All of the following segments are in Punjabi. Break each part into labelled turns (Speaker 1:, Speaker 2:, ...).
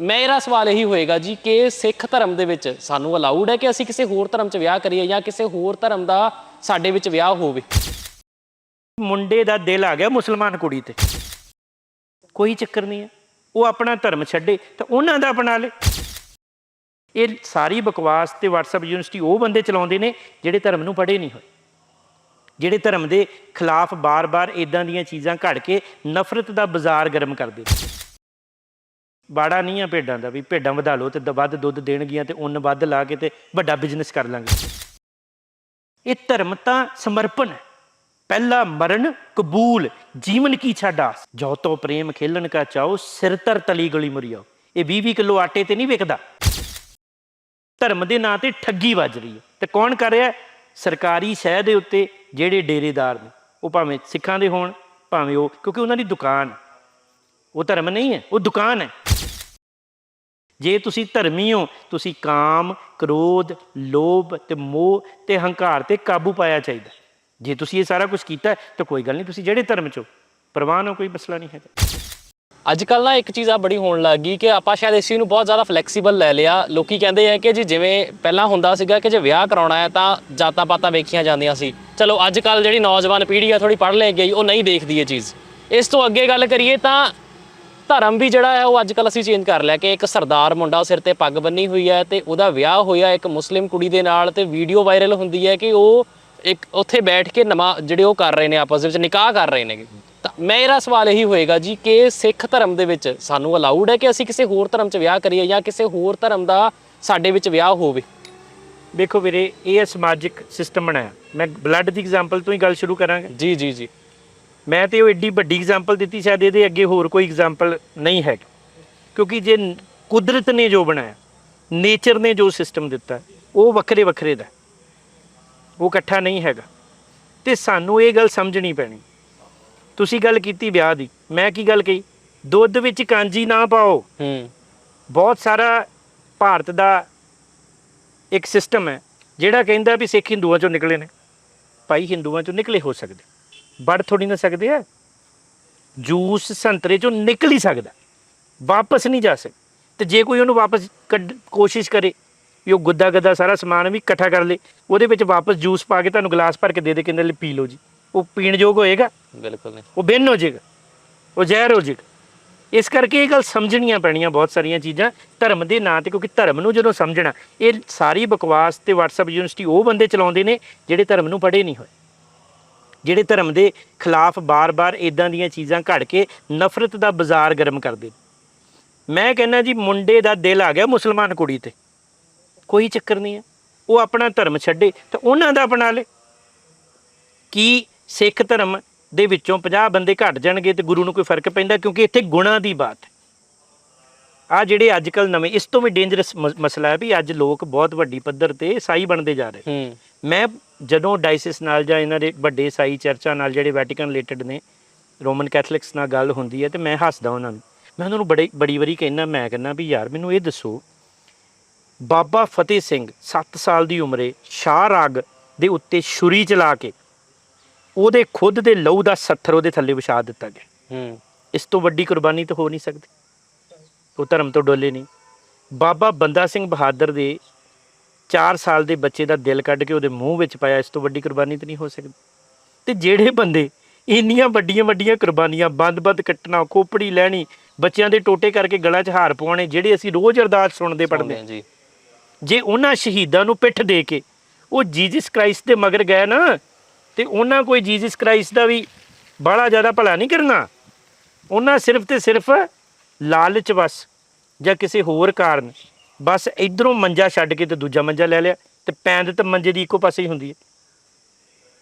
Speaker 1: ਮੇਰਾ ਸਵਾਲ ਇਹੀ ਹੋਏਗਾ ਜੀ ਕਿ ਸਿੱਖ ਧਰਮ ਦੇ ਵਿੱਚ ਸਾਨੂੰ ਅਲਾਊਡ ਹੈ ਕਿ ਅਸੀਂ ਕਿਸੇ ਹੋਰ ਧਰਮ 'ਚ ਵਿਆਹ ਕਰੀਏ ਜਾਂ ਕਿਸੇ ਹੋਰ ਧਰਮ ਦਾ ਸਾਡੇ ਵਿੱਚ ਵਿਆਹ ਹੋਵੇ?
Speaker 2: ਮੁੰਡੇ ਦਾ ਦਿਲ ਆ ਗਿਆ ਮੁਸਲਮਾਨ ਕੁੜੀ ਤੇ। ਕੋਈ ਚੱਕਰ ਨਹੀਂ ਹੈ। ਉਹ ਆਪਣਾ ਧਰਮ ਛੱਡੇ ਤਾਂ ਉਹਨਾਂ ਦਾ ਅਪਣਾ ਲੇ। ਇਹ ਸਾਰੀ ਬਕਵਾਸ ਤੇ WhatsApp ਯੂਨੀਵਰਸਿਟੀ ਉਹ ਬੰਦੇ ਚਲਾਉਂਦੇ ਨੇ ਜਿਹੜੇ ਧਰਮ ਨੂੰ ਪੜ੍ਹੇ ਨਹੀਂ ਹੋਏ। ਜਿਹੜੇ ਧਰਮ ਦੇ ਖਿਲਾਫ ਬਾਰ-ਬਾਰ ਇਦਾਂ ਦੀਆਂ ਚੀਜ਼ਾਂ ਘੜ ਕੇ ਨਫ਼ਰਤ ਦਾ ਬਾਜ਼ਾਰ ਗਰਮ ਕਰਦੇ ਨੇ। ਬਾੜਾ ਨਹੀਂ ਆ ਭੇਡਾਂ ਦਾ ਵੀ ਭੇਡਾਂ ਵਧਾ ਲਓ ਤੇ ਦ- ਵੱਧ ਦੁੱਧ ਦੇਣਗੀਆਂ ਤੇ ਉਨ ਵੱਧ ਲਾ ਕੇ ਤੇ ਵੱਡਾ ਬਿਜ਼ਨਸ ਕਰ ਲਾਂਗੇ। ਇਹ ਧਰਮ ਤਾਂ ਸਮਰਪਣ ਹੈ। ਪਹਿਲਾ ਮਰਨ, ਕਬੂਲ, ਜੀਵਨ ਕੀ ਛਾਡਾਸ ਜੋ ਤੋ ਪ੍ਰੇਮ ਖੇਲਣ ਕਾ ਚਾਓ ਸਿਰ ਤਰ ਤਲੀ ਗਲੀ ਮੁਰੀਓ। ਇਹ 20 20 ਕਿਲੋ ਆਟੇ ਤੇ ਨਹੀਂ ਵਿਕਦਾ। ਧਰਮ ਦੇ ਨਾਂ ਤੇ ਠੱਗੀ ਵੱਜ ਰਹੀ ਹੈ। ਤੇ ਕੌਣ ਕਰ ਰਿਹਾ? ਹੈ? ਸਰਕਾਰੀ ਸ਼ਹਿ ਦੇ ਉੱਤੇ ਜਿਹੜੇ ਡੇਰੇਦਾਰ ਨੇ। ਉਹ ਭਾਵੇਂ ਸਿੱਖਾਂ ਦੇ ਹੋਣ, ਭਾਵੇਂ ਉਹ, ਕਿਉਂਕਿ ਉਹਨਾਂ ਦੀ ਦੁਕਾਨ ਹੈ। ਉਹ ਧਰਮ ਨਹੀਂ ਹੈ, ਉਹ ਦੁਕਾਨ ਹੈ। ਜੇ ਤੁਸੀਂ ਧਰਮੀ ਹੋ, ਤੁਸੀਂ ਕਾਮ, ਕ੍ਰੋਧ, ਲੋਭ ਤੇ ਮੋਹ ਤੇ ਹੰਕਾਰ ਤੇ ਕਾਬੂ ਪਾਇਆ ਚਾਹੀਦਾ। ਜੇ ਤੁਸੀਂ ਇਹ ਸਾਰਾ ਕੁਝ ਕੀਤਾ, ਤਾਂ ਕੋਈ ਗੱਲ ਨਹੀਂ, ਤੁਸੀਂ ਜਿਹੜੇ ਧਰਮ 'ਚ ਹੋ, ਪ੍ਰਵਾਨ ਹੋ, ਕੋਈ ਮਸਲਾ ਨਹੀਂ ਹੈਗਾ।
Speaker 1: ਅੱਜ ਕੱਲ ਨਾ ਇੱਕ ਚੀਜ਼ ਆ ਬੜੀ ਹੋਣ ਲੱਗ ਗਈ ਕਿ ਆਪਾਂ ਸ਼ਾਇਦ ਇਸ ਚੀਜ਼ ਨੂੰ ਬਹੁਤ ਜ਼ਿਆਦਾ ਫਲੈਕਸੀਬਲ ਲੈ ਲਿਆ। ਲੋਕੀ ਕਹਿੰਦੇ ਆ ਕਿ ਜੀ ਜਿਵੇਂ ਪਹਿਲਾਂ ਹੁੰਦਾ ਸੀਗਾ ਕਿ ਜੇ ਵਿਆਹ ਕਰਾਉਣਾ ਹੈ, ਤਾਂ ਜਾਤਾਂ ਪਾਤਾਂ ਵੇਖੀਆਂ ਜਾਂਦੀਆਂ ਸੀ। ਚਲੋ ਅੱਜ ਕੱਲ ਜਿਹੜੀ ਨੌਜਵਾਨ ਪੀੜ੍ਹੀ ਆ ਥੋੜੀ ਪੜ੍ਹ ਲੈ ਗਈ, ਉਹ ਨਹੀਂ ਦੇਖਦੀ ਇਹ ਚੀਜ਼। ਇਸ ਤੋਂ ਅੱਗੇ ਗੱਲ ਕਰੀਏ ਤਾਂ ਧਰਮ ਵੀ ਜਿਹੜਾ ਹੈ ਉਹ ਅੱਜ ਕੱਲ ਅਸੀਂ ਚੇਂਜ ਕਰ ਲਿਆ ਕਿ ਇੱਕ ਸਰਦਾਰ ਮੁੰਡਾ ਸਿਰ ਤੇ ਪੱਗ ਬੰਨੀ ਹੋਈ ਹੈ ਤੇ ਉਹਦਾ ਵਿਆਹ ਹੋਇਆ ਇੱਕ ਮੁਸਲਿਮ ਕੁੜੀ ਦੇ ਨਾਲ ਤੇ ਵੀਡੀਓ ਵਾਇਰਲ ਹੁੰਦੀ ਹੈ ਕਿ ਉਹ ਇੱਕ ਉੱਥੇ ਬੈਠ ਕੇ ਨਮਾ ਜਿਹੜੇ ਉਹ ਕਰ ਰਹੇ ਨੇ ਆਪਸ ਵਿੱਚ ਨਿਕਾਹ ਕਰ ਰਹੇ ਨੇ ਤਾਂ ਮੇਰਾ ਸਵਾਲ ਇਹੀ ਹੋਏਗਾ ਜੀ ਕਿ ਸਿੱਖ ਧਰਮ ਦੇ ਵਿੱਚ ਸਾਨੂੰ ਅਲਾਉਡ ਹੈ ਕਿ ਅਸੀਂ ਕਿਸੇ ਹੋਰ ਧਰਮ 'ਚ ਵਿਆਹ ਕਰੀਏ ਜਾਂ ਕਿਸੇ ਹੋਰ ਧਰਮ ਦਾ ਸਾਡੇ ਵਿੱਚ ਵਿਆਹ ਹੋਵੇ?
Speaker 2: ਦੇਖੋ ਵੀਰੇ ਇਹ ਸਮਾਜਿਕ ਸਿਸਟਮ ਬਣਾਇਆ। ਮੈਂ ਬਲੱਡ ਦੀ ਐਗਜ਼ਾਮਪਲ ਤੋਂ ਹੀ ਗੱਲ ਸ਼ੁਰੂ ਕਰਾਂਗਾ।
Speaker 1: ਜੀ ਜੀ ਜੀ।
Speaker 2: ਮੈਂ ਤੇ ਉਹ ਏਡੀ ਵੱਡੀ ਐਗਜ਼ਾਮਪਲ ਦਿੱਤੀ ਸ਼ਾਇਦ ਇਹਦੇ ਅੱਗੇ ਹੋਰ ਕੋਈ ਐਗਜ਼ਾਮਪਲ ਨਹੀਂ ਹੈ। ਕਿਉਂਕਿ ਜੇ ਕੁਦਰਤ ਨੇ ਜੋ ਬਣਾਇਆ ਨੇਚਰ ਨੇ ਜੋ ਸਿਸਟਮ ਦਿੱਤਾ ਉਹ ਵੱਖਰੇ ਵੱਖਰੇ ਦਾ ਉਹ ਇਕੱਠਾ ਨਹੀਂ ਹੈਗਾ। ਤੇ ਸਾਨੂੰ ਇਹ ਗੱਲ ਸਮਝਣੀ ਪੈਣੀ। ਤੁਸੀਂ ਗੱਲ ਕੀਤੀ ਵਿਆਹ ਦੀ ਮੈਂ ਕੀ ਗੱਲ ਕਹੀ? ਦੁੱਧ ਵਿੱਚ ਕਾਂਜੀ ਨਾ ਪਾਓ।
Speaker 1: ਹੂੰ।
Speaker 2: ਬਹੁਤ ਸਾਰਾ ਭਾਰਤ ਦਾ ਇੱਕ ਸਿਸਟਮ ਹੈ ਜਿਹੜਾ ਕਹਿੰਦਾ ਵੀ ਸਿੱਖ ਹਿੰਦੂਆਂ ਚੋਂ ਨਿਕਲੇ ਨੇ। ਭਾਈ ਹਿੰਦੂਆਂ ਚੋਂ ਨਿਕਲੇ ਹੋ ਸਕਦੇ। ਵੜ ਥੋੜੀ ਨਾ ਸਕਦੇ ਆ। ਜੂਸ ਸੰਤਰੇ ਚੋਂ ਨਿਕਲ ਹੀ ਸਕਦਾ। ਵਾਪਸ ਨਹੀਂ ਜਾ ਸਕਦਾ ਤੇ ਜੇ ਕੋਈ ਉਹਨੂੰ ਵਾਪਸ ਕੱਢ ਕੋਸ਼ਿਸ਼ ਕਰੇ ਵੀ ਉਹ ਗੁੱਦਾ ਗੱਦਾ ਸਾਰਾ ਸਮਾਨ ਵੀ ਇਕੱਠਾ ਕਰ ਲੇ ਉਹਦੇ ਵਿੱਚ ਵਾਪਸ ਜੂਸ ਪਾ ਕੇ ਤੁਹਾਨੂੰ ਗਲਾਸ ਭਰ ਕੇ ਦੇ ਦੇ ਕਹਿੰਦੇ ਲੈ ਪੀ ਲਓ ਜੀ। ਉਹ ਪੀਣ ਯੋਗ ਹੋਏਗਾ।
Speaker 1: ਬਿਲਕੁਲ ਨਹੀਂ।
Speaker 2: ਉਹ ਬਿੰਨ ਹੋ ਜਾਏਗਾ ਉਹ ਜ਼ਹਿਰ ਹੋ ਜਾਏਗਾ ਇਸ ਕਰਕੇ ਇਹ ਗੱਲ ਸਮਝਣੀਆਂ ਪੈਣੀਆਂ ਬਹੁਤ ਸਾਰੀਆਂ ਚੀਜ਼ਾਂ। ਧਰਮ ਦੇ ਨਾਂ ਤੇ ਕਿਉਂਕਿ ਧਰਮ ਨੂੰ ਜਦੋਂ ਸਮਝਣਾ ਇਹ ਸਾਰੀ ਬਕਵਾਸ ਤੇ WhatsApp ਯੂਨੀਵਰਸਿਟੀ ਉਹ ਬੰਦੇ ਚਲਾਉਂਦੇ ਨੇ ਜਿਹੜੇ ਧਰਮ ਨੂੰ ਪੜ੍ਹੇ ਨਹੀਂ ਹੋਏ। ਜਿਹੜੇ ਧਰਮ ਦੇ ਖਿਲਾਫ ਬਾਰ-ਬਾਰ ਇਦਾਂ ਦੀਆਂ ਚੀਜ਼ਾਂ ਘੜ ਕੇ ਨਫ਼ਰਤ ਦਾ ਬਾਜ਼ਾਰ ਗਰਮ ਕਰਦੇ। ਮੈਂ ਕਹਿੰਦਾ ਜੀ ਮੁੰਡੇ ਦਾ ਦਿਲ ਆ ਗਿਆ ਮੁਸਲਮਾਨ ਕੁੜੀ ਤੇ। ਕੋਈ ਚੱਕਰ ਨਹੀਂ ਹੈ। ਉਹ ਆਪਣਾ ਧਰਮ ਛੱਡੇ ਤਾਂ ਉਹਨਾਂ ਦਾ ਅਪਣਾ ਲੇ। ਕੀ ਸਿੱਖ ਧਰਮ ਦੇ ਵਿੱਚੋਂ 50 ਬੰਦੇ ਘਟ ਜਾਣਗੇ ਤੇ ਗੁਰੂ ਨੂੰ ਕੋਈ ਫ਼ਰਕ ਪੈਂਦਾ? ਕਿਉਂਕਿ ਇੱਥੇ ਗੁਣਾ ਦੀ ਬਾਤ ਹੈ। ਆ ਜਿਹੜੇ ਅੱਜ ਕੱਲ ਨਵੇਂ ਇਸ ਤੋਂ ਵੀ ਡੇਂਜਰਸ ਮਸਲਾ ਹੈ ਵੀ ਅੱਜ ਲੋਕ ਬਹੁਤ ਵੱਡੀ ਪੱਧਰ ਤੇ ਈਸਾਈ ਬਣਦੇ ਜਾ ਰਹੇ। ਮੈਂ ਜਦੋਂ ਡਾਇਸਿਸ ਨਾਲ ਜਾਂ ਇਹਨਾਂ ਦੇ ਵੱਡੇ ਈਸਾਈ ਚਰਚਾਂ ਨਾਲ ਜਿਹੜੇ ਵੈਟੀਕਨ ਰਿਲੇਟਡ ਨੇ ਰੋਮਨ ਕੈਥੋਲਿਕਸ ਨਾਲ ਗੱਲ ਹੁੰਦੀ ਹੈ ਤੇ ਮੈਂ ਹੱਸਦਾ ਉਹਨਾਂ ਨੂੰ। ਮੈਂ ਉਹਨਾਂ ਨੂੰ ਬੜੀ ਬੜੀ ਵਾਰੀ ਕਹਿੰਦਾ ਮੈਂ ਕਹਿੰਦਾ ਵੀ ਯਾਰ ਮੈਨੂੰ ਇਹ ਦੱਸੋ ਬਾਬਾ ਫਤਿਹ ਸਿੰਘ 7 ਸਾਲ ਦੀ ਉਮਰੇ ਸ਼ਾਹ ਰਾਗ ਦੇ ਉੱਤੇ ਛੁਰੀ ਚਲਾ ਕੇ ਉਹਦੇ ਖੁਦ ਦੇ ਲਹੂ ਦਾ ਸੱਥਰ ਉਹਦੇ ਥੱਲੇ ਵਿਛਾ ਦਿੱਤਾ ਗਿਆ।
Speaker 1: ਹੂੰ।
Speaker 2: ਇਸ ਤੋਂ ਵੱਡੀ ਕੁਰਬਾਨੀ ਤਾਂ ਹੋ ਨਹੀਂ ਸਕਦੀ। ਉਹ ਧਰਮ ਤੋਂ ਡੋਲੇ ਨਹੀਂ। ਬਾਬਾ ਬੰਦਾ ਸਿੰਘ ਬਹਾਦਰ ਦੇ 4 ਸਾਲ ਦੇ ਬੱਚੇ ਦਾ ਦਿਲ ਕੱਢ ਕੇ ਉਹਦੇ ਮੂੰਹ ਵਿੱਚ ਪਾਇਆ ਇਸ ਤੋਂ ਵੱਡੀ ਕੁਰਬਾਨੀ ਤਾਂ ਨਹੀਂ ਹੋ ਸਕਦੀ। ਤੇ ਜਿਹੜੇ ਬੰਦੇ ਇੰਨੀਆਂ ਵੱਡੀਆਂ ਵੱਡੀਆਂ ਕੁਰਬਾਨੀਆਂ ਬੰਦ-ਬੰਦ ਕੱਟਣਾ ਖੋਪੜੀ ਲੈਣੀ ਬੱਚਿਆਂ ਦੇ ਟੋਟੇ ਕਰਕੇ ਗਲਾਂ 'ਚ ਹਾਰ ਪਵਾਉਣੇ ਜਿਹੜੇ ਅਸੀਂ ਰੋਜ਼ ਅਰਦਾਸ ਸੁਣਦੇ ਪੜ੍ਹਦੇ। ਹਾਂ
Speaker 1: ਜੀ।
Speaker 2: ਜੇ ਉਹਨਾਂ ਸ਼ਹੀਦਾਂ ਨੂੰ ਪਿੱਠ ਦੇ ਕੇ ਉਹ ਜੀਸਸ ਕ੍ਰਾਈਸਟ ਦੇ ਮਗਰ ਗਏ ਨਾ ਤੇ ਉਹਨਾਂ ਕੋਈ ਜੀਸਸ ਕ੍ਰਾਈਸਟ ਦਾ ਵੀ ਬੜਾ ਜ਼ਿਆਦਾ ਭਲਾ ਨਹੀਂ ਕਰਨਾ। ਉਹਨਾਂ ਸਿਰਫ ਤੇ ਸਿਰਫ ਲਾਲਚ ਵਸ ਜਾਂ ਕਿਸੇ ਹੋਰ ਕਾਰਨ। ਬਸ ਇਧਰੋਂ ਮੰਜਾ ਛੱਡ ਕੇ ਤੇ ਦੂਜਾ ਮੰਜਾ ਲੈ ਲਿਆ ਤੇ ਪੈਂਦ ਤੇ ਮੰਜੇ ਦੀ ਇੱਕੋ ਪਾਸੇ ਹੀ ਹੁੰਦੀ ਹੈ।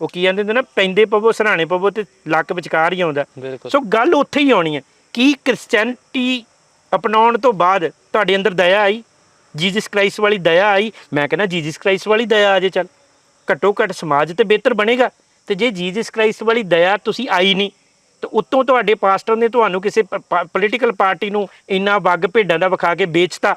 Speaker 2: ਉਹ ਕੀ ਕਹਿੰਦੇ ਹੁੰਦੇ ਨਾ ਪੈਂਦੇ ਪਵੋ ਸਰਾਣੇ ਪਵੋ ਤੇ ਲੱਕ ਵਿਚਕਾਰ ਹੀ ਆਉਂਦਾ। ਸੋ ਗੱਲ ਉੱਥੇ ਹੀ ਆਉਣੀ ਹੈ ਕੀ ਕ੍ਰਿਸਚੀਅਨਟੀ ਅਪਣਾਉਣ ਤੋਂ ਬਾਅਦ ਤੁਹਾਡੇ ਅੰਦਰ ਦਇਆ ਆਈ ਜੀਸਸ ਕ੍ਰਾਈਸਟ ਵਾਲੀ ਦਇਆ ਆਈ। ਮੈਂ ਕਹਿੰਦਾ ਜੀਸਸ ਕ੍ਰਾਈਸਟ ਵਾਲੀ ਦਇਆ ਆ ਜੇ ਚੱਲ। ਘੱਟੋ ਘੱਟ ਸਮਾਜ ਤੇ ਬਿਹਤਰ ਬਣੇਗਾ। ਤੇ ਜੇ ਜੀਸਸ ਕ੍ਰਾਈਸਟ ਵਾਲੀ ਦਇਆ ਤੁਸੀਂ ਆਈ ਨਹੀਂ ਤੇ ਉੱਤੋਂ ਤੁਹਾਡੇ ਪਾਸਟਰ ਨੇ ਤੁਹਾਨੂੰ ਕਿਸੇ ਪੋਲੀਟੀਕਲ ਪਾਰਟੀ ਨੂੰ ਇੰਨਾ ਵੱਗ ਭੇਡਾਂ ਦਾ ਵਿਖਾ ਕੇ ਵੇਚਤਾ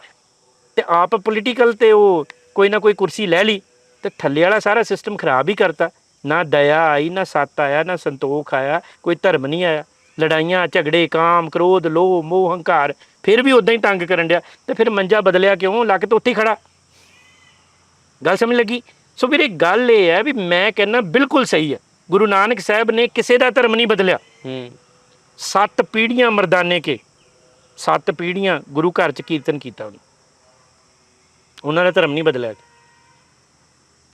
Speaker 2: ਤੇ ਆਪ ਪੋਲੀਟੀਕਲ ਤੇ ਉਹ ਕੋਈ ਨਾ ਕੋਈ ਕੁਰਸੀ ਲੈ ਲਈ ਤੇ ਥੱਲੇ ਵਾਲਾ ਸਾਰਾ ਸਿਸਟਮ ਖਰਾਬ ਹੀ ਕਰਤਾ। ਨਾ ਦਇਆ ਆਈ ਨਾ ਸੱਤ ਆਇਆ ਨਾ ਸੰਤੋਖ ਆਇਆ ਕੋਈ ਧਰਮ ਨਹੀਂ ਆਇਆ। ਲੜਾਈਆਂ ਝਗੜੇ ਕਾਮ ਕ੍ਰੋਧ ਲੋਭ ਮੋਹ ਹੰਕਾਰ ਫਿਰ ਵੀ ਉਦਾਂ ਹੀ ਤੰਗ ਕਰਨ ਡਿਆ ਤੇ ਫਿਰ ਮੰਜਾ ਬਦਲਿਆ ਕਿਉਂ? ਲੱਕ ਤੇ ਉੱਥੇ ਖੜਾ। ਗੱਲ ਸਮਝ ਲੱਗੀ? ਸੋ ਵੀਰੇ ਗੱਲ ਇਹ ਹੈ ਵੀ ਮੈਂ ਕਹਿੰਦਾ ਬਿਲਕੁਲ ਸਹੀ ਹੈ। ਗੁਰੂ ਨਾਨਕ ਸਾਹਿਬ ਨੇ ਕਿਸੇ ਦਾ ਧਰਮ ਨਹੀਂ ਬਦਲਿਆ।
Speaker 1: ਹੂੰ।
Speaker 2: ਸੱਤ ਪੀੜ੍ਹੀਆਂ ਮਰਦਾਨੇ ਕੇ। ਸੱਤ ਪੀੜ੍ਹੀਆਂ ਗੁਰੂ ਘਰ ਚ ਕੀਰਤਨ ਕੀਤਾ ਉਹਨੇ। ਉਹਨਾਂ ਦਾ ਧਰਮ ਨਹੀਂ ਬਦਲਿਆ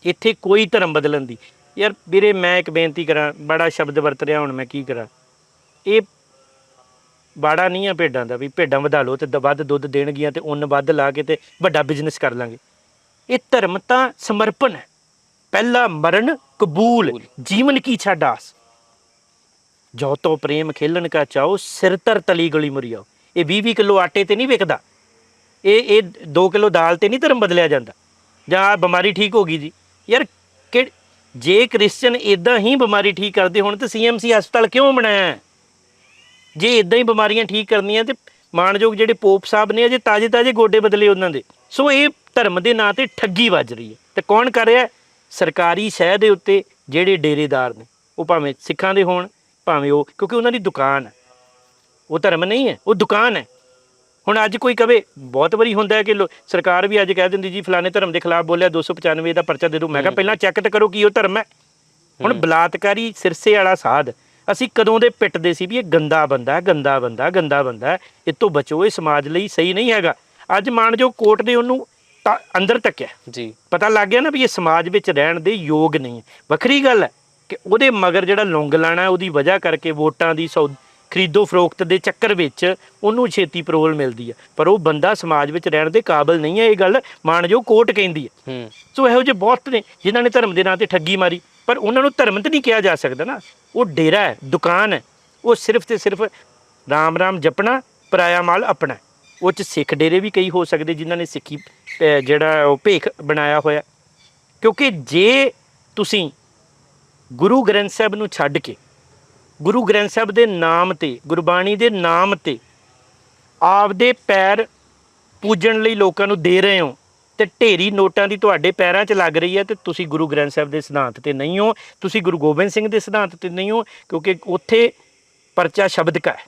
Speaker 2: ਇੱਥੇ ਕੋਈ ਧਰਮ ਬਦਲਣ ਦੀ। ਯਾਰ ਵੀਰੇ ਮੈਂ ਇੱਕ ਬੇਨਤੀ ਕਰਾਂ ਬੜਾ ਸ਼ਬਦ ਵਰਤ ਰਿਹਾ ਹੁਣ ਮੈਂ ਕੀ ਕਰਾਂ। ਇਹ ਬਾੜਾ ਨਹੀਂ ਆ ਭੇਡਾਂ ਦਾ ਵੀ ਭੇਡਾਂ ਵਧਾ ਲਓ ਤੇ ਵੱਧ ਦੁੱਧ ਦੇਣਗੀਆਂ ਤੇ ਉੱਨ ਵੱਧ ਲਾ ਕੇ ਤੇ ਵੱਡਾ ਬਿਜ਼ਨਸ ਕਰ ਲਾਂਗੇ। ਇਹ ਧਰਮ ਤਾਂ ਸਮਰਪਣ ਹੈ। ਪਹਿਲਾ ਮਰਨ ਕਬੂਲ ਜੀਵਨ ਕੀ ਛੱਡ ਆਸ। ਜੋ ਤੋ ਪ੍ਰੇਮ ਖੇਲਣ ਕਾ ਚਾਓ ਸਿਰ ਤਰ ਤਲੀ ਗਲੀ ਮੁਰੀਓ ਇਹ 20 20 ਕਿਲੋ ਆਟੇ ਤੇ ਨਹੀਂ ਵਿਕਦਾ। ਇਹ ਇਹ 2 ਕਿਲੋ ਦਾਲ ਤੇ ਨਹੀਂ ਧਰਮ ਬਦਲਿਆ ਜਾਂਦਾ। ਜਾਂ ਆਹ ਬਿਮਾਰੀ ਠੀਕ ਹੋ ਗਈ ਜੀ। ਯਾਰ ਕਿ ਜੇ ਕ੍ਰਿਸਚੀਅਨ ਇਦਾਂ ਹੀ ਬਿਮਾਰੀ ਠੀਕ ਕਰਦੇ ਹੋਣ ਤੇ ਸੀਐਮਸੀ ਹਸਪਤਾਲ ਕਿਉਂ ਬਣਾਇਆ ਹੈ? ਜੇ ਇਦਾਂ ਹੀ ਬਿਮਾਰੀਆਂ ਠੀਕ ਕਰਨੀਆਂ ਤੇ ਮਾਨਯੋਗ ਜਿਹੜੇ ਪੋਪ ਸਾਹਿਬ ਨੇ ਅਜੇ ਤਾਜੇ ਤਾਜੇ ਗੋਡੇ ਬਦਲੇ ਉਹਨਾਂ ਦੇ। ਸੋ ਇਹ ਧਰਮ ਦੇ ਨਾਂ ਤੇ ਠੱਗੀ ਵੱਜ ਰਹੀ ਹੈ। ਤੇ ਕੌਣ ਕਰ ਰਿਹਾ ਸਰਕਾਰੀ ਸ਼ਹਿ ਦੇ ਉੱਤੇ ਜਿਹੜੇ ਡੇਰੇਦਾਰ ਨੇ। ਉਹ ਭਾਵੇਂ ਸਿੱਖਾਂ ਦੇ ਹੋਣ, ਭਾਵੇਂ ਉਹ ਕਿਉਂਕਿ ਉਹਨਾਂ ਦੀ ਦੁਕਾਨ ਹੈ। ਉਹ ਧਰਮ ਨਹੀਂ ਹੈ, ਉਹ ਦੁਕਾਨ ਹੈ। ਹੁਣ ਅੱਜ ਕੋਈ ਕਵੇ ਬਹੁਤ ਵਾਰੀ ਹੁੰਦਾ ਹੈ ਕਿ ਸਰਕਾਰ ਵੀ ਅੱਜ ਕਹਿ ਦਿੰਦੀ ਜੀ ਫਲਾਣੇ ਧਰਮ ਦੇ ਖਿਲਾਫ ਬੋਲਿਆ 295 ਦਾ ਪਰਚਾ ਦੇ ਦਿਓ। ਮੈਂ ਕਿਹਾ ਪਹਿਲਾਂ ਚੈੱਕ ਤਾਂ ਕਰੋ ਕੀ ਉਹ ਧਰਮ ਹੈ। ਹੁਣ ਬਲਾਤਕਾਰੀ ਸਿਰਸੇ ਵਾਲਾ ਸਾਧ। ਅਸੀਂ ਕਦੋਂ ਦੇ ਪਿੱਟਦੇ ਸੀ ਵੀ ਇਹ ਗੰਦਾ ਬੰਦਾ ਹੈ, ਗੰਦਾ ਬੰਦਾ ਗੰਦਾ ਬੰਦਾ ਹੈ, ਇਹ ਤੋਂ ਬਚੋ ਇਹ ਸਮਾਜ ਲਈ ਸਹੀ ਨਹੀਂ ਹੈਗਾ। ਅੱਜ ਮਾਨ ਜੋ ਕੋਰਟ ਨੇ ਉਹਨੂੰ ਤਾਂ ਅੰਦਰ ਤੱਕਿਆ।
Speaker 1: ਜੀ।
Speaker 2: ਪਤਾ ਲੱਗ ਗਿਆ ਨਾ ਵੀ ਇਹ ਸਮਾਜ ਵਿੱਚ ਰਹਿਣ ਦੇ ਯੋਗ ਨਹੀਂ ਹੈ। ਵੱਖਰੀ ਗੱਲ ਹੈ ਕਿ ਉਹਦੇ ਮਗਰ ਜਿਹੜਾ ਲੌਂਗ ਲਾਣਾ ਉਹਦੀ ਵਜ੍ਹਾ ਕਰਕੇ ਵੋਟਾਂ ਦੀ ਸੌ ਖਰੀਦੋ ਫਰੋਖਤ ਦੇ ਚੱਕਰ ਵਿੱਚ ਉਹਨੂੰ ਛੇਤੀ ਪਰੋਲ ਮਿਲਦੀ ਹੈ ਪਰ ਉਹ ਬੰਦਾ ਸਮਾਜ ਵਿੱਚ ਰਹਿਣ ਦੇ ਕਾਬਿਲ ਨਹੀਂ ਹੈ ਇਹ ਗੱਲ ਮਾਨਯੋਗ ਕੋਰਟ ਕਹਿੰਦੀ ਹੈ। ਸੋ ਇਹੋ ਜਿਹੇ ਬਹੁਤ ਨੇ ਜਿਨ੍ਹਾਂ ਨੇ ਧਰਮ ਦੇ ਨਾਂ ਤੇ ਠੱਗੀ ਮਾਰੀ। ਪਰ ਉਹਨਾਂ ਨੂੰ ਧਰਮ ਤੇ ਨਹੀਂ ਕਿਹਾ ਜਾ ਸਕਦਾ ਨਾ। ਉਹ ਡੇਰਾ ਹੈ ਦੁਕਾਨ ਹੈ। ਉਹ ਸਿਰਫ ਤੇ ਸਿਰਫ ਰਾਮ ਰਾਮ ਜਪਣਾ ਪਰਾਇਆ ਮਾਲ ਆਪਣਾ। ਉਹ ਚ ਸਿੱਖ ਡੇਰੇ ਵੀ ਕਈ ਹੋ ਸਕਦੇ ਜਿਨ੍ਹਾਂ ਨੇ ਸਿੱਖੀ ਜਿਹੜਾ ਉਹ ਭੇਖ ਬਣਾਇਆ ਹੋਇਆ। ਕਿਉਂਕਿ ਜੇ ਤੁਸੀਂ ਗੁਰੂ ਗ੍ਰੰਥ ਸਾਹਿਬ ਨੂੰ ਛੱਡ ਕੇ ਗੁਰੂ ਗ੍ਰੰਥ ਸਾਹਿਬ ਦੇ ਨਾਮ ਤੇ, ਗੁਰਬਾਣੀ ਦੇ ਨਾਮ ਤੇ ਆਪਦੇ ਪੈਰ ਪੂਜਣ ਲਈ ਲੋਕਾਂ ਨੂੰ ਦੇ ਰਹੇ ਹੋ ਤੇ ਢੇਰੀ ਨੋਟਾਂ ਦੀ ਤੁਹਾਡੇ ਪੈਰਾਂ 'ਚ ਲੱਗ ਰਹੀ ਹੈ ਤੇ ਤੁਸੀਂ ਗੁਰੂ ਗ੍ਰੰਥ ਸਾਹਿਬ ਦੇ ਸਿਧਾਂਤ ਤੇ ਨਹੀਂ ਹੋ, ਤੁਸੀਂ ਗੁਰੂ ਗੋਬਿੰਦ ਸਿੰਘ ਦੇ ਸਿਧਾਂਤ ਤੇ ਨਹੀਂ ਹੋ, ਕਿਉਂਕਿ ਉੱਥੇ ਪਰਚਾ ਸ਼ਬਦ ਕਾ ਹੈ।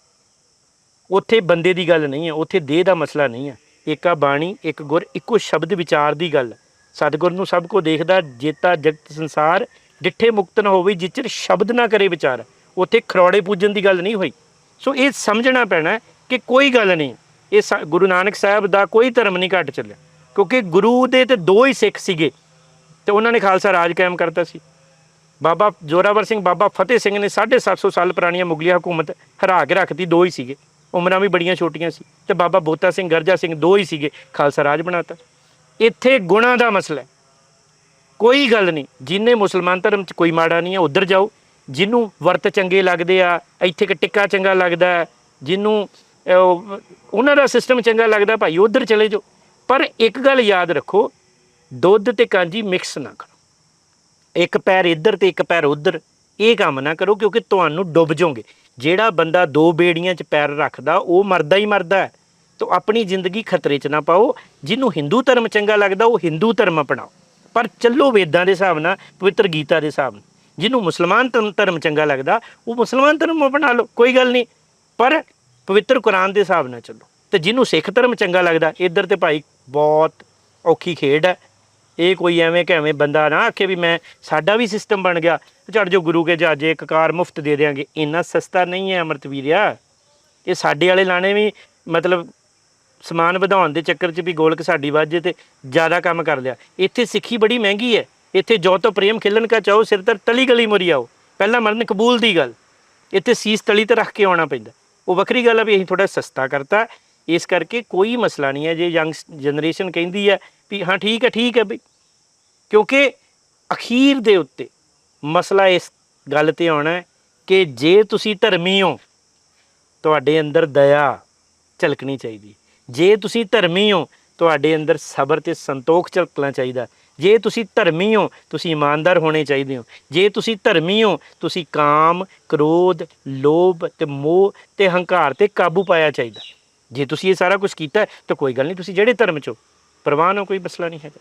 Speaker 2: ਉੱਥੇ ਬੰਦੇ ਦੀ ਗੱਲ ਨਹੀਂ ਹੈ, ਉੱਥੇ ਦੇਹ ਦਾ ਮਸਲਾ ਨਹੀਂ ਹੈ। ਏਕਾ ਬਾਣੀ, ਇੱਕ ਗੁਰ, ਇੱਕੋ ਸ਼ਬਦ ਵਿਚਾਰ ਦੀ ਗੱਲ ਸਤਿਗੁਰ ਨੂੰ ਸਭ ਕੋ ਦੇਖਦਾ, ਜੇਤਾ, ਜਗਤ, ਸੰਸਾਰ, ਡਿੱਠੇ ਮੁਕਤ ਨਾ ਹੋਵੇ, ਜਿਚਰ ਸ਼ਬਦ ਨਾ ਕਰੇ ਵਿਚਾਰ। ਉੱਥੇ ਖਰੋੜੇ ਪੂਜਣ ਦੀ ਗੱਲ ਨਹੀਂ ਹੋਈ। ਸੋ ਇਹ ਸਮਝਣਾ ਪੈਣਾ ਕਿ ਕੋਈ ਗੱਲ ਨਹੀਂ। ਇਹ ਸਾ- ਗੁਰੂ ਨਾਨਕ ਸਾਹਿਬ ਦਾ ਕੋਈ ਧਰਮ ਨਹੀਂ ਘਟ ਚੱਲਿਆ। ਕਿਉਂਕਿ ਗੁਰੂ ਦੇ ਤੇ ਦੋ ਹੀ ਸਿੱਖ ਸੀਗੇ। ਤੇ ਉਹਨਾਂ ਨੇ ਖਾਲਸਾ ਰਾਜ ਕਾਇਮ ਕਰਤਾ ਸੀ। ਬਾਬਾ ਜੋਰਾਵਰ ਸਿੰਘ, ਬਾਬਾ ਫਤਿਹ ਸਿੰਘ ਨੇ 750 ਸਾਲ ਪੁਰਾਣੀਆਂ ਮੁਗਲਿਆ ਹਕੂਮਤ ਹਰਾ ਕੇ ਰੱਖਤੀ ਦੋ ਹੀ ਸੀਗੇ। ਉਮਰਾਂ ਵੀ ਬੜੀਆਂ ਛੋਟੀਆਂ ਸੀ। ਤੇ ਬਾਬਾ ਬੋਤਾ ਸਿੰਘ, ਗਰਜਾ ਸਿੰਘ ਦੋ ਹੀ ਸੀਗੇ, ਖਾਲਸਾ ਰਾਜ ਬਣਾਤਾ। ਇੱਥੇ ਗੁਣਾਂ ਦਾ ਮਸਲਾ ਕੋਈ ਗੱਲ ਨਹੀਂ। ਜਿਨੇ ਮੁਸਲਮਾਨ ਧਰਮ 'ਚ ਕੋਈ ਮਾੜਾ ਨਹੀਂ ਹੈ, ਉਧਰ ਜਾਓ। ਜਿਹਨੂੰ ਵਰਤ ਚੰਗੇ ਲੱਗਦੇ ਆ, ਇੱਥੇ ਇੱਕ ਟਿੱਕਾ ਚੰਗਾ ਲੱਗਦਾ ਜਿਹਨੂੰ ਉਹਨਾਂ ਦਾ ਸਿਸਟਮ ਚੰਗਾ ਲੱਗਦਾ, ਭਾਈ ਉਧਰ ਚਲੇ ਜਾਓ। ਪਰ ਇੱਕ ਗੱਲ ਯਾਦ ਰੱਖੋ, ਦੁੱਧ ਤੇ ਕਾਂਜੀ ਮਿਕਸ ਨਾ ਕਰੋ। ਇੱਕ ਪੈਰ ਇੱਧਰ ਤੇ ਇੱਕ ਪੈਰ ਉੱਧਰ, ਇਹ ਕੰਮ ਨਾ ਕਰੋ ਕਿਉਂਕਿ ਤੁਹਾਨੂੰ ਡੁੱਬ ਜਾਓਗੇ। ਜਿਹੜਾ ਬੰਦਾ ਦੋ ਬੇੜੀਆਂ 'ਚ ਪੈਰ ਰੱਖਦਾ, ਉਹ ਮਰਦਾ ਹੀ ਮਰਦਾ ਹੈ। ਤਾਂ ਆਪਣੀ ਜ਼ਿੰਦਗੀ ਖਤਰੇ 'ਚ ਨਾ ਪਾਓ ਜਿਹਨੂੰ ਹਿੰਦੂ ਧਰਮ ਚੰਗਾ ਲੱਗਦਾ, ਉਹ ਹਿੰਦੂ ਧਰਮ ਅਪਣਾਓ। ਪਰ ਚੱਲੋ ਵੇਦਾਂ ਦੇ ਹਿਸਾਬ ਨਾਲ, ਪਵਿੱਤਰ ਗੀਤਾ ਦੇ ਹਿਸਾਬ ਨਾਲ। ਜਿਹਨੂੰ ਮੁਸਲਮਾਨ ਧਰਮ ਧਰਮ ਚੰਗਾ ਲੱਗਦਾ, ਉਹ ਮੁਸਲਮਾਨ ਧਰਮ ਅਪਣਾ ਲਓ ਕੋਈ ਗੱਲ ਨਹੀਂ। ਪਰ ਪਵਿੱਤਰ ਕੁਰਾਨ ਦੇ ਹਿਸਾਬ ਨਾਲ ਚੱਲੋ। ਤੇ ਜਿਹਨੂੰ ਸਿੱਖ ਧਰਮ ਚੰਗਾ ਲੱਗਦਾ, ਇੱਧਰ ਤੇ ਭਾਈ ਬਹੁਤ ਔਖੀ ਖੇਡ ਹੈ। ਇਹ ਕੋਈ ਐਵੇਂ ਕਿ ਐਵੇਂ ਬੰਦਾ ਨਾ ਆਖੇ ਵੀ ਮੈਂ, ਸਾਡਾ ਵੀ ਸਿਸਟਮ ਬਣ ਗਿਆ ਚੜ ਜੋ ਗੁਰੂ ਕੇ ਜਹਾਜੇ, ਇੱਕ ਕਾਰ ਮੁਫਤ ਦੇ ਦੇਾਂਗੇ ਇੰਨਾ ਸਸਤਾ ਨਹੀਂ ਹੈ ਅਮਰਤ ਵੀਰਿਆ ਇਹ ਸਾਡੇ ਵਾਲੇ ਲਾਣੇ ਵੀ ਮਤਲਬ ਸਮਾਨ ਵਧਾਉਣ ਦੇ ਚੱਕਰ 'ਚ ਵੀ ਗੋਲਕ ਸਾਡੀ ਵਾਜੇ ਤੇ ਜ਼ਿਆਦਾ ਕੰਮ ਕਰ ਲਿਆ। ਇੱਥੇ ਸਿੱਖੀ ਬੜੀ ਮਹਿੰਗੀ ਹੈ। ਇੱਥੇ ਜੋ ਤੋਂ ਪ੍ਰੇਮ ਖੇਲਣ ਕਾ ਚਾਹੋ, ਸਿਰ ਤਰ ਤਲੀ ਗਲੀ ਮਰੀ ਆਓ। ਪਹਿਲਾਂ ਮਰਨ ਕਬੂਲ ਦੀ ਗੱਲ। ਇੱਥੇ ਸੀਸ ਤਲੀ ਤੇ ਰੱਖ ਕੇ ਆਉਣਾ ਪੈਂਦਾ। ਉਹ ਵੱਖਰੀ ਗੱਲ ਆ ਵੀ ਅਸੀਂ ਥੋੜਾ ਸਸਤਾ ਕਰਤਾ। ਇਸ ਕਰਕੇ ਕੋਈ ਮਸਲਾ ਨਹੀਂ ਹੈ। ਜੇ ਯੰਗ ਜਨਰੇਸ਼ਨ ਕਹਿੰਦੀ ਹੈ ਵੀ ਹਾਂ, ਠੀਕ ਹੈ ਠੀਕ ਹੈ ਬਈ। ਕਿਉਂਕਿ ਅਖੀਰ ਦੇ ਉੱਤੇ ਮਸਲਾ ਇਸ ਗੱਲ ਤੇ ਆਉਣਾ ਹੈ ਕਿ ਜੇ ਤੁਸੀਂ ਧਰਮੀ ਹੋ, ਤੁਹਾਡੇ ਅੰਦਰ ਦਇਆ ਝਲਕਣੀ ਚਾਹੀਦੀ। ਜੇ ਤੁਸੀਂ ਧਰਮੀ ਹੋ, ਤੁਹਾਡੇ ਅੰਦਰ ਸਬਰ ਤੇ ਸੰਤੋਖ ਝਲਕਣਾ ਚਾਹੀਦਾ। ਜੇ ਤੁਸੀਂ ਧਰਮੀ ਹੋ, ਤੁਸੀਂ ਇਮਾਨਦਾਰ ਹੋਣੇ ਚਾਹੀਦੇ ਹੋ। ਜੇ ਤੁਸੀਂ ਧਰਮੀ ਹੋ, ਤੁਸੀਂ ਕਾਮ, ਕ੍ਰੋਧ, ਲੋਭ ਤੇ ਮੋਹ ਤੇ ਹੰਕਾਰ ਤੇ ਕਾਬੂ ਪਾਇਆ ਚਾਹੀਦਾ। ਜੇ ਤੁਸੀਂ ਇਹ ਸਾਰਾ ਕੁਝ ਕੀਤਾ ਤਾਂ ਕੋਈ ਗੱਲ ਨਹੀਂ, ਤੁਸੀਂ ਜਿਹੜੇ ਧਰਮ 'ਚ ਹੋ, ਪਰਵਾਹ ਨਾ ਕੋਈ ਮਸਲਾ ਨਹੀਂ ਹੈਗਾ।